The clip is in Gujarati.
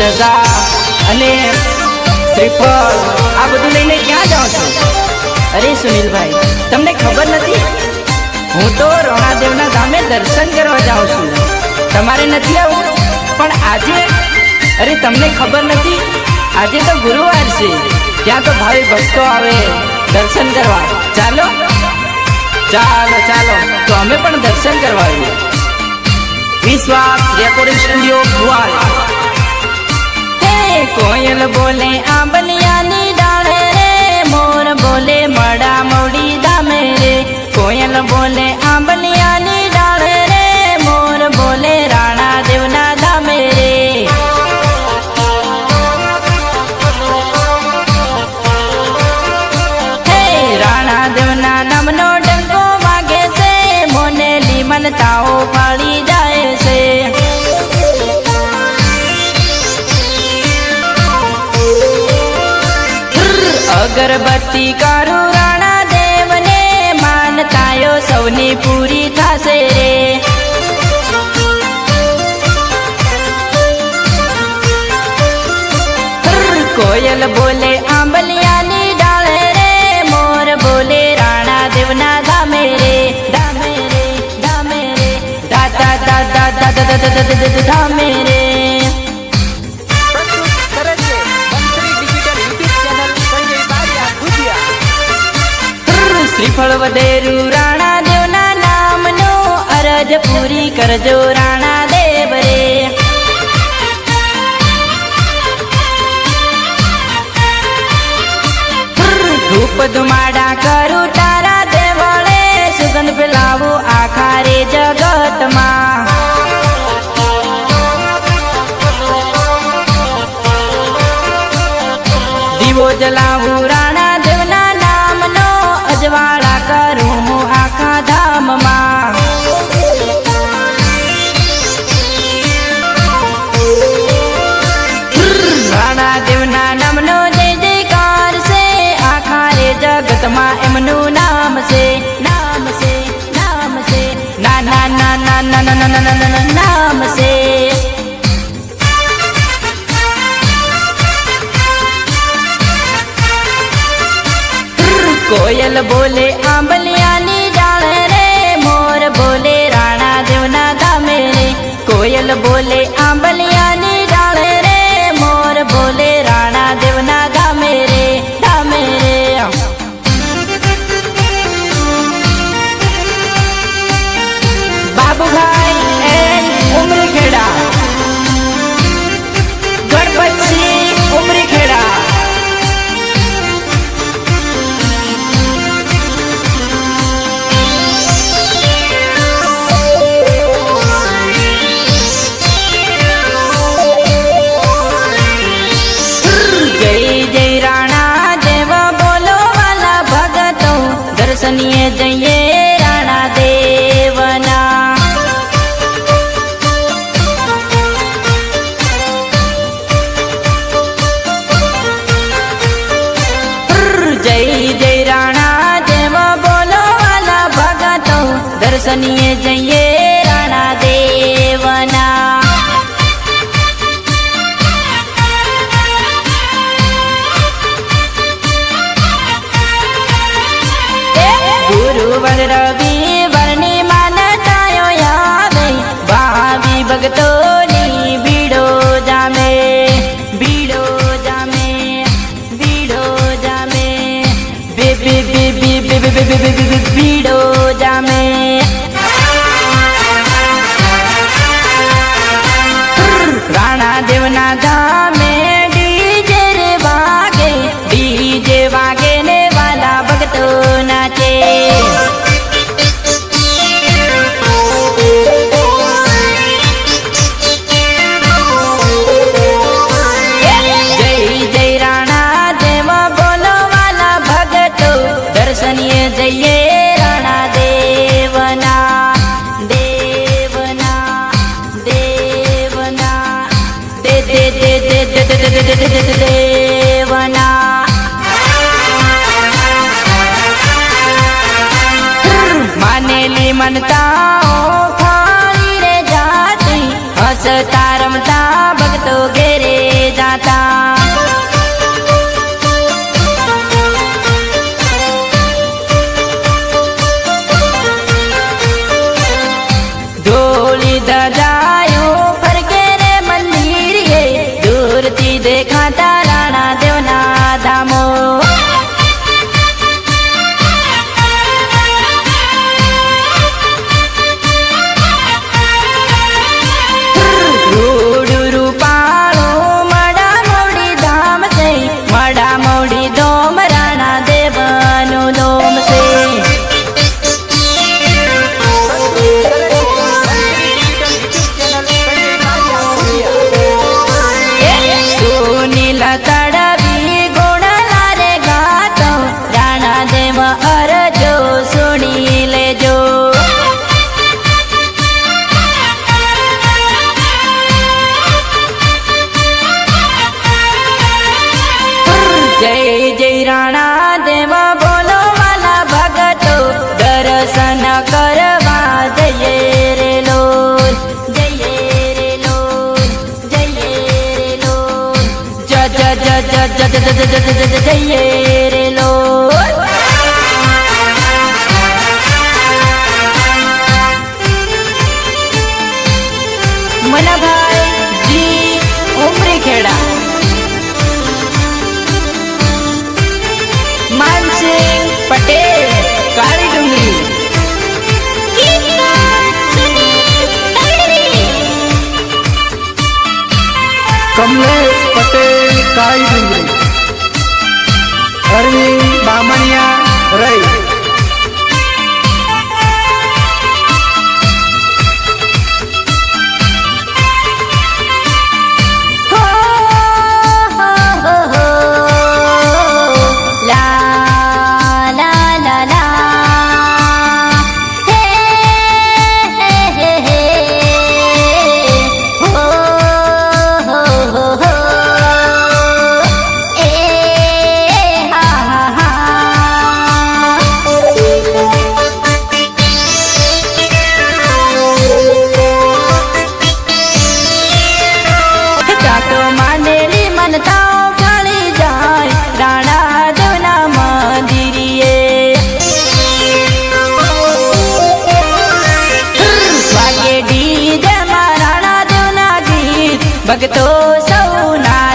ધજા અને ત્રિપલ આ બધું લઈને ક્યાં જાઓ છો? અરે સુનિલભાઈ, તમને ખબર નથી? હું તો રણાદેવના ધામે દર્શન કરવા જાઉં છું. તમારે નથી આવું? પણ આજે? અરે તમને ખબર નથી? આજે તો ગુરુવાર છે. ત્યાં તો ભાવિ ભક્તો આવે દર્શન કરવા. ચાલો? ચાલો ચાલો. તો અમે પણ દર્શન કરવા આવીએ. વિશ્વાસ રેકોર્ડિંગ સ્ટુડિયો ભુવાલ. કોયલ બોલે, આંબલિયાની ડાળે રે, મોર બોલે, મડા મોડી દામે રે. કોયલ બોલે, આંબલિયાની ડાળે રે, મોર બોલે, રાણા દેવના ધામે રે. હે, રાણા દેવના નામનો ડંકો વાગે છે મોને લીમનતાઓ પાડી અગરબત્તી કરું રાણા દેવને. માનતાયો સૌની પૂરી થશે રે. કોયલ બોલે આંબલિયાની ડાળે રે. મોર બોલે રાણા દેવના ધામે રે. ધામે રે ધામે રે. દાદા દાદા દાદા દાદા ધામે શ્રીફળ વધેરું રાણા દેવના નામનો અરજ પૂરી કરજો રાણા દેવ રે. ધૂપ ધુમાડા કરું તારા દેવળે, સુગંધ ફેલાવું આખા રે જગતમાં. દીવો જલાવું જગતમાં એમનું નામ છે નામ છે નામ છે ના ના ના ના ના ના ના ના ના નામ છે કોયલ બોલે આંબલિયાની ડાળ રે મોર બોલે રાણા દેવના ગામે રે કોયલ બોલે આંબલિયાની દર્શનીય જઈએ રાણા દેવના. જય જય રાણા જેમાં બોલો વાલા ભગતો દર્શનીએ જઈએ રવિ વર્ણિ માનતાયો યાદે ભાવિ ભક્તોની માનતા ઓખાણી રે જાતી હસતા રમતા ભક્તો ઘેરે જાતા. ઢોલી દાદા મનાભાઈ જી ઉમરીખેડા માનસિંહ પટેલ કાળી ડુંગળી કમલેશ પટેલ કાળી ડુંગળી અરવિંદ બામણિયા રહી. बघतो सौना।